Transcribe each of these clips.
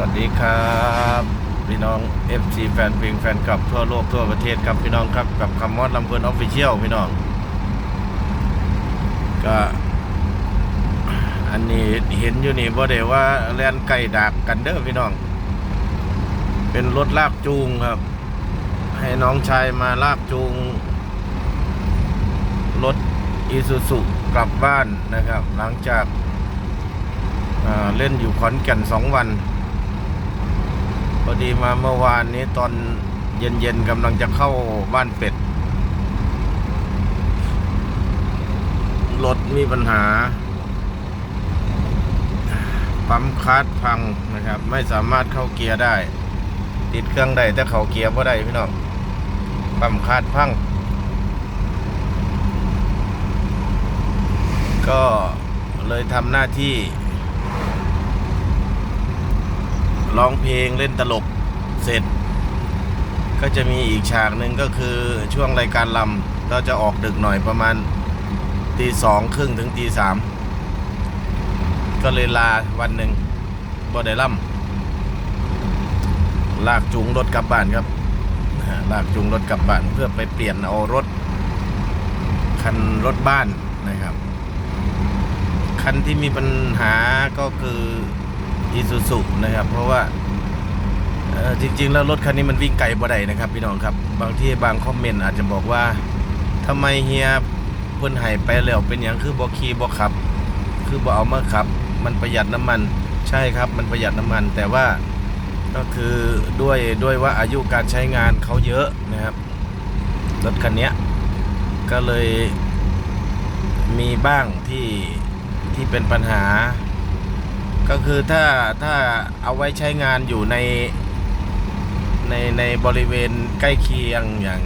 วัสดีครับพี่น้อง FC แฟนเพลงแฟนคลับทั่วโลกทั่วประเทศครับพี่น้องครับกับคำมอดลำเพลินออฟฟิเชียลพี่น้อง ก็อันนี้เห็นอยู่นี่บ่ได้ว่าแลนไก่ดักกันเด้อพี่น้อง เป็นรถลากจูงครับ ให้น้องชายมาลากจูง รถอีซูซุกลับบ้านนะครับ หลังจากเล่นอยู่ขอนแก่นสองวัน อดีมาเมื่อวานนี้ตอนเย็นๆกำลังจะเข้าบ้านเป็ด รถมีปัญหา ปั๊มคาร์ดพังนะครับ ไม่สามารถเข้าเกียร์ได้ ติดเครื่องได้แต่เขาเกียร์ไ่ได้พี่น้องปั๊มคาร์ดพัง ก็เลยทำหน้าที่ ร้องเพลงเล่นตลกเสร็จ ก็จะมีอีกฉากหนึ่งก็คือช่วงรายการลำก็จะออกดึกหน่อยประมาณตีสองครึ่งถึงตีสามก็เลยลาวันหนึ่งบ่ได้ล่ำลากจูงรถกลับบ้านครับลากจูงรถกลับบ้านเพื่อไปเปลี่ยนเอารถ คันรถบ้านนะครับ คันที่มีปัญหาก็คือ อีซูซุนะครับ เพราะว่าจริง ๆ แล้วรถคันนี้มันวิ่งไกลบ่ได้นะครับพี่น้องครับ บางที่บางคอมเมนต์อาจจะบอกว่าทำไมเฮียเพิ่นให้ไปแล้วเป็นอย่างคือบ่ขี่บ่ขับ คือบ่เอามาขับ มันประหยัดน้ำมันใช่ครับ มันประหยัดน้ำมัน แต่ว่าก็คือด้วยด้วยว่าอายุการใช้งานเขาเยอะนะครับรถคันนี้ก็เลยมีบ้างที่ที่เป็นปัญหา ก็คือถ้าถ้าเอาไว้ใช้งานอยู่ในในในบริเวณใกล้เคียงอย่าง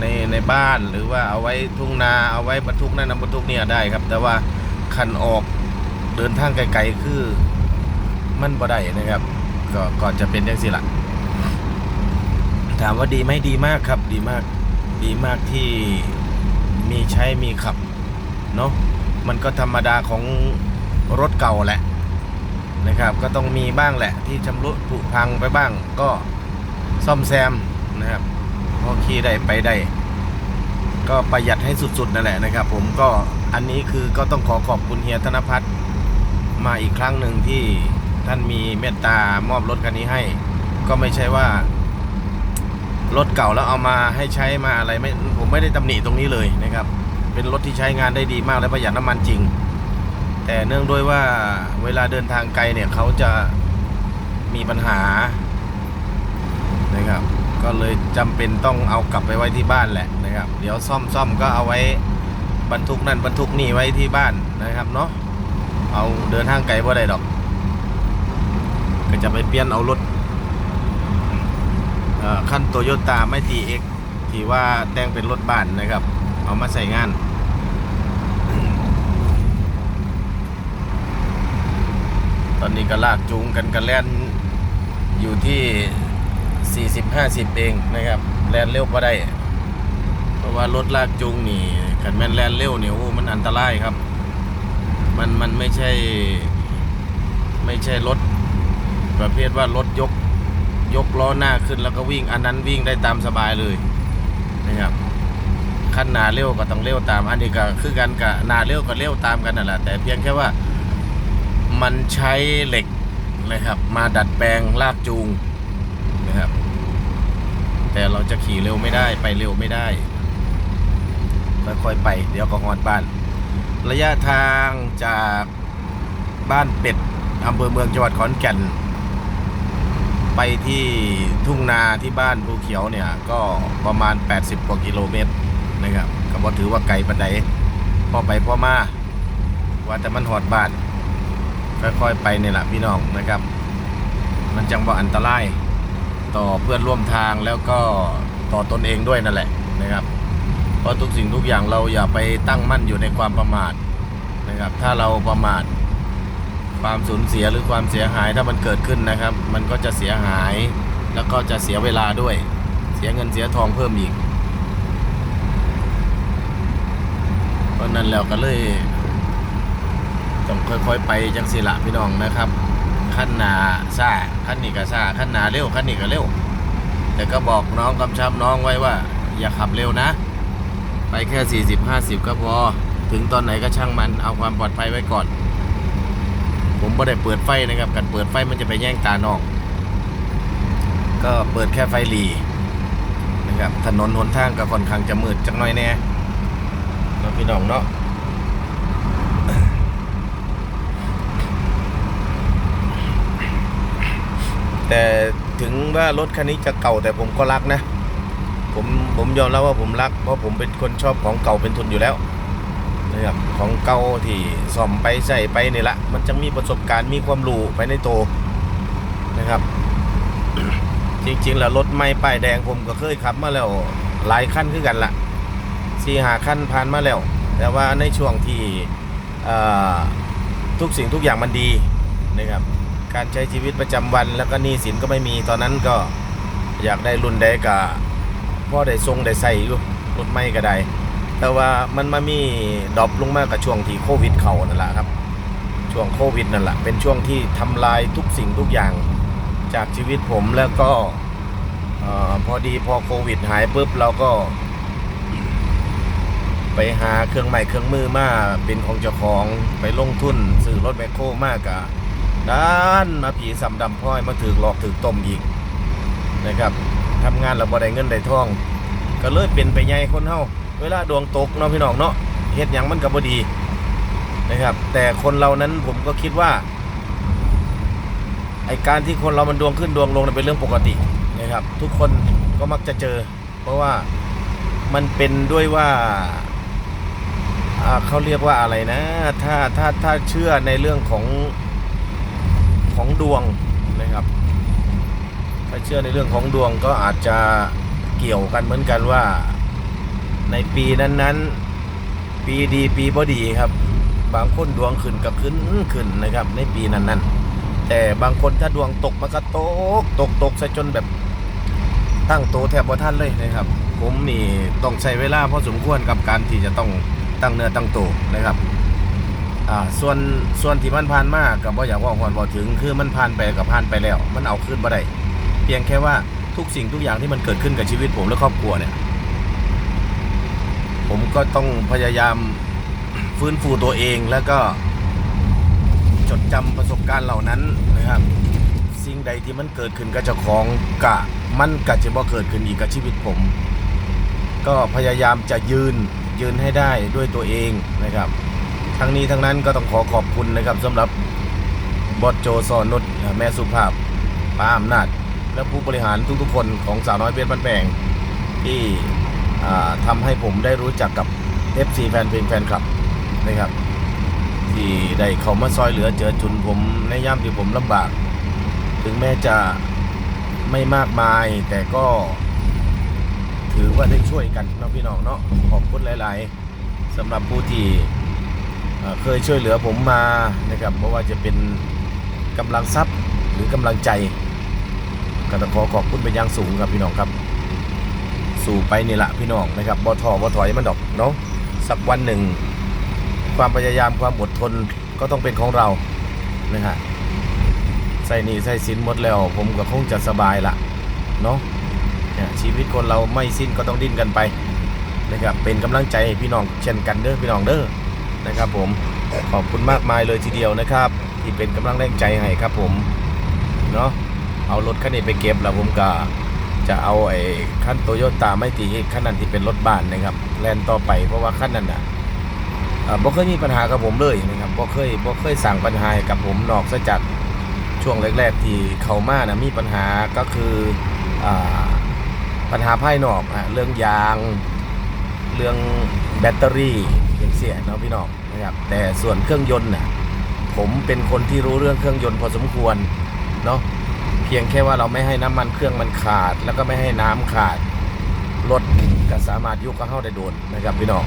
ในในบ้านหรือว่าเอาไว้ทุ่งนาเอาไว้บรรทุกนั่นบรรทุกเนี่ยได้ครับ แต่ว่าคันออกเดินทางไกลๆคือมันบ่ได้นะครับ ก็ก็จะเป็นอย่างสิละถามว่าดีไหมดีมากครับ ดีมากดีมากที่มีใช้มีขับเนาะมันก็ธรรมดาของรถเก่าแหละ นะครับ ก็ต้องมีบ้างแหละที่ชำรุดผุพังไปบ้าง ก็ซ่อมแซมนะครับพอขี่ได้ไปได้ ก็ประหยัดให้สุดๆนั่นแหละนะครับ ผมก็อันนี้คือก็ต้องขอขอบคุณเฮียธนพัฒน์มาอีกครั้งหนึ่งที่ท่านมีเมตตามอบรถคันนี้ให้ ก็ไม่ใช่ว่ารถเก่าแล้วเอามาให้ใช้มาอะไรไม่ผมไม่ได้ตำหนิตรงนี้เลยนะครับ เป็นรถที่ใช้งานได้ดีมากและประหยัดน้ำมันจริง แต่เนื่องด้วยว่าเวลาเดินทางไกลเนี่ยเขาจะมีปัญหานะครับ ก็เลยจำเป็นต้องเอากลับไปไว้ที่บ้านแหละนะครับ เดี๋ยวซ่อมซ่อมก็เอาไว้บรรทุกนั่นบรรทุกนี่ไว้ที่บ้านนะครับเนาะเอาเดินทางไกลบ่ได้ดอก ก็จะไปเปลี่ยนเอารถเอ่อขั้นโตโยต้าไม่ตีเอ็กที่ว่าแต่งเป็นรถบ้านนะครับ เอามาใส่งาน ต อนนี้ก็ลากจูงกันกันแล่นอยู่ที่ 40-50 เองนะครับแล่นเร็วก็ได้ เพราะว่ารถลากจูงนี่ขันแม่นแล่นเร็วเนี่ยโอ้มันอันตรายครับ มันมันไม่ใช่ ไม่ใช่รถประเภทว่ารถยกยกล้อหน้าขึ้นแล้วก็วิ่งอันนั้นวิ่งได้ตามสบายเลยนะครับขั้นหนาเร็วก็ต้องเร็วตามอันนี้ก็คือกันกับหนาเร็วก็เร็วตามกันนั่นแหละแต่เพียงแค่ว่า มันใช้เหล็กนะครับ มาดัดแปลงลากจูงนะครับ แต่เราจะขี่เร็วไม่ได้ไปเร็วไม่ได้ค่อยๆไป เดี๋ยวก็ฮอดบ้าน ระยะทางจากบ้านเป็ดอำเภอเมืองจังหวัดขอนแก่น ไปที่ทุ่งนาที่บ้านภูเขียวเนี่ย ก็ประมาณ 80 กว่ากิโลเมตรนะครับก็บ่ถือว่าไกลปันใดพอไปพอมา ว่าแต่มันหอดบ้าน ค่อยๆไปเนี่ยแหละพี่น้องนะครับ มันจังบ่อันตรายต่อเพื่อนร่วมทางแล้วก็ต่อตนเองด้วยนั่นแหละนะครับเพราะทุกสิ่งทุกอย่างเราอย่าไปตั้งมั่นอยู่ในความประมาทนะครับ ถ้าเราประมาทความสูญเสียหรือความเสียหายถ้ามันเกิดขึ้นนะครับ มันก็จะเสียหายแล้วก็จะเสียเวลาด้วย เสียเงินเสียทองเพิ่มอีกเพราะนั้นแล้วก็เลย ต้องค่อยๆไปจังสิละพี่น้องนะครับขั้นหนาซ่าขั้นนี้ก็ซ่าขั้นหนาเร็วขั้นนี้ก็เร็ว แต่ก็บอกน้องกำชับน้องไว้ว่า อย่าขับเร็วนะ ไปแค่ 40 50 ก็พอ ถึงตอนไหนก็ช่างมันเอาความปลอดภัยไว้ก่อน ผมไม่ได้เปิดไฟนะครับการเปิดไฟมันจะไปแย่งตานอกก็เปิดแค่ไฟหลีนะครับถนนหนทางก็ค่อนข้างจะมืดจักหน่อยแน่เนาพี่น้องเนาะ แต่ถึงว่ารถคันนี้จะเก่าแต่ผมก็รักนะ ผมผมยอมรับว่าผมรัก เพราะผมเป็นคนชอบของเก่าเป็นทุนอยู่แล้วนะครับของเก่าที่ซ่อมไปใส่ไปนี่ละ มันจะมีประสบการณ์มีความรู้ไปในโตนะครับ จริงๆแล้วรถไม่ป้ายแดงผมก็เคยขับมาแล้วหลายคันคือกันละสี่หาคันผ่านมาแล้ว แต่ว่าในช่วงที่ทุกสิ่งทุกอย่างมันดีนะครับ การใช้ชีวิตประจำวัน แล้วก็หนี้สินก็ไม่มีตอนนั้นก็อยากได้รุ่นใดก็พ่อได้ทรงได้ใส่อยู่รถไม่ก็ได้ แต่ว่ามันมามีดรอปลงมากกับช่วงที่โควิดเขานั่นแหละครับ ช่วงโควิดนั่นแหละเป็นช่วงที่ทำลายทุกสิ่งทุกอย่างจากชีวิตผมแล้วก็พอดีพอโควิดหายปุ๊บเราก็ ไปหาเครื่องใหม่เครื่องมือมาเป็นของเจ้าของไปลงทุนซื้อรถแมคโครมากอะ ด้านมาผีสำดำพ้อยมาถือหลอกถือต้มอีกนะครับทำงานเราบ่ได้เงินได้ทอง ก็เลยเป็นไปใหญ่คนเฮาเวลาดวงตกเนาะพี่น้องเนาะเฮ็ดหยังมันก็บ่ดีนะครับ แต่คนเรานั้นผมก็คิดว่าไอการที่คนเรามันดวงขึ้นดวงลงเป็นเรื่องปกตินะครับ ทุกคนก็มักจะเจอ เพราะว่ามันเป็นด้วยว่าเขาเรียกว่าอะไรนะ ถ้าถ้าถ้าเชื่อในเรื่องของ ของดวงนะครับถ้าเชื่อในเรื่องของดวงก็อาจจะเกี่ยวกันเหมือนกันว่าในปีนั้นๆ ปีดีปีบ่ดีครับ บางคนดวงขึ้นก็ขึ้นขึ้นนะครับ ในปีนั้นๆ แต่บางคนถ้าดวงตกมันก็ตกตกตกซะจนแบบตั้งโตแทบบ่ทันเลยนะครับ ผมนี่ต้องใช้เวลาพอสมควรกับการที่จะต้องตั้งเนื้อตั้งตัวนะครับ อ่าส่วนส่วนที่มันผ่านมากกับว่าอยากว่าหอนบอถึง คือมันผ่านไปกับผ่านไปแล้ว มันเอาขึ้นมาได้เพียงแค่ว่าทุกสิ่งทุกอย่างที่มันเกิดขึ้นกับชีวิตผมและครอบครัวเนี่ย ผมก็ต้องพยายามฟื้นฟูตัวเองแล้วก็จดจำประสบการณ์เหล่านั้นนะครับ สิ่งใดที่มันเกิดขึ้นกับเจ้าของกะมันกะจะบ่เกิดขึ้นอีกกับชีวิตผม ก็พยายามจะยืนยืนให้ได้ด้วยตัวเองนะครับ ทั้งนี้ทั้งนั้นก็ต้องขอขอบคุณนะครับสำหรับบอสโจซอนนุชแม่สุภาพป้าอำนาจ และผู้บริหารทุกๆคนของสาวน้อยเบียนบ้านแปงที่ทำาให้ผมได้รู้จักกับ FC แฟนเพลงแฟนคลับนะครับ ที่ได้เขามาซอยเหลือเจอจุนผมในย่ามที่ผมลำบาก ถึงแม้จะไม่มากมายแต่ก็ถือว่าได้ช่วยกันเนาะพี่น้องเนาะขอบคุณหลาย ๆสำหรับผู้ที่ เคยช่วยเหลือผมมานะครับเพราะว่าจะเป็นกำลังทรัพย์หรือกำลังใจก็ต้องขอขอบคุณเป็นอย่างสูงครับพี่น้องครับ สู่ไปนี่ละพี่น้องนะครับบ่ทอบ่ถอยมันดอกเนาะสักวันหนึ่ง ความพยายามความอดทนก็ต้องเป็นของเรานะฮะใส่หนี่ใส่สินหมดแล้ว ผมก็คงจะสบายละเนาะเนี่ยชีวิตคนเราไม่สิ้นก็ต้องดิ้นกันไปนะครับเป็นกำลังใจพี่น้องเช่นกันเด้อพี่น้องเด้อ นะครับผมขอบคุณมากมายเลยทีเดียวนะครับ ที่เป็นกำลังแรงใจให้ครับผมเนาะเอารถคันนี้ไปเก็บแล้วผมก็จะเอาไอ้คันโตโยต้าไม่ตีคันนั้นที่เป็นรถบ้านนะครับแลนต่อไปเพราะว่าคันนั้นอะเอ่อบ่เคยมีปัญหากับผมเลยนะครับบ่เคยบ่เคยสั่งปัญหาให้กับผมนอกซะจากช่วงแรกๆที่เขามานะมีปัญหาก็คืออปัญหาภายนอกอะเรื่องยาง เรื่องแบตเตอรี่ เสียเนาะพี่น้องนะครับแต่ส่วนเครื่องยนต์น่ะผมเป็นคนที่รู้เรื่องเครื่องยนต์พอสมควรเนาะเพียงแค่ว่าเราไม่ให้น้ำมันเครื่องมันขาด แล้วก็ไม่ให้น้ำขาดรถก็สามารถยุกเข้าได้โดนนะครับพี่น้อง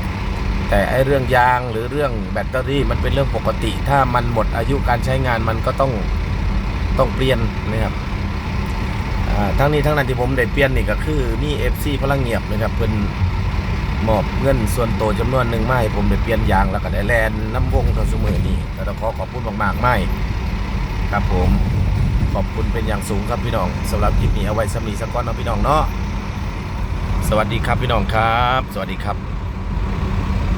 แต่ไอเรื่องยางหรือเรื่องแบตเตอรี่มันเป็นเรื่องปกติ ถ้ามันหมดอายุการใช้งานมันก็ต้องต้องเปลี่ยนนะครับทั้งนี้ทั้งนั้นที่ผมได้เปลี่ยนนี่ก็คือมี FC พลังเงียบนะครับเพิ่น มอบเงินส่วนตัวจำนวนหนึ่งไม้ผมไปเปลี่ยนยางแล้วก็ได้แลนน้ำวงทศมือนี่แต่ต้องขอขอบคุณมากๆไม่ครับผมขอบคุณเป็นอย่างสูงครับพี่น้องสำหรับคลิปนี้เอาไว้สมีสักก้อนเนาะพี่น้องเนาะสวัสดีครับพี่น้องครับ สวัสดีครับ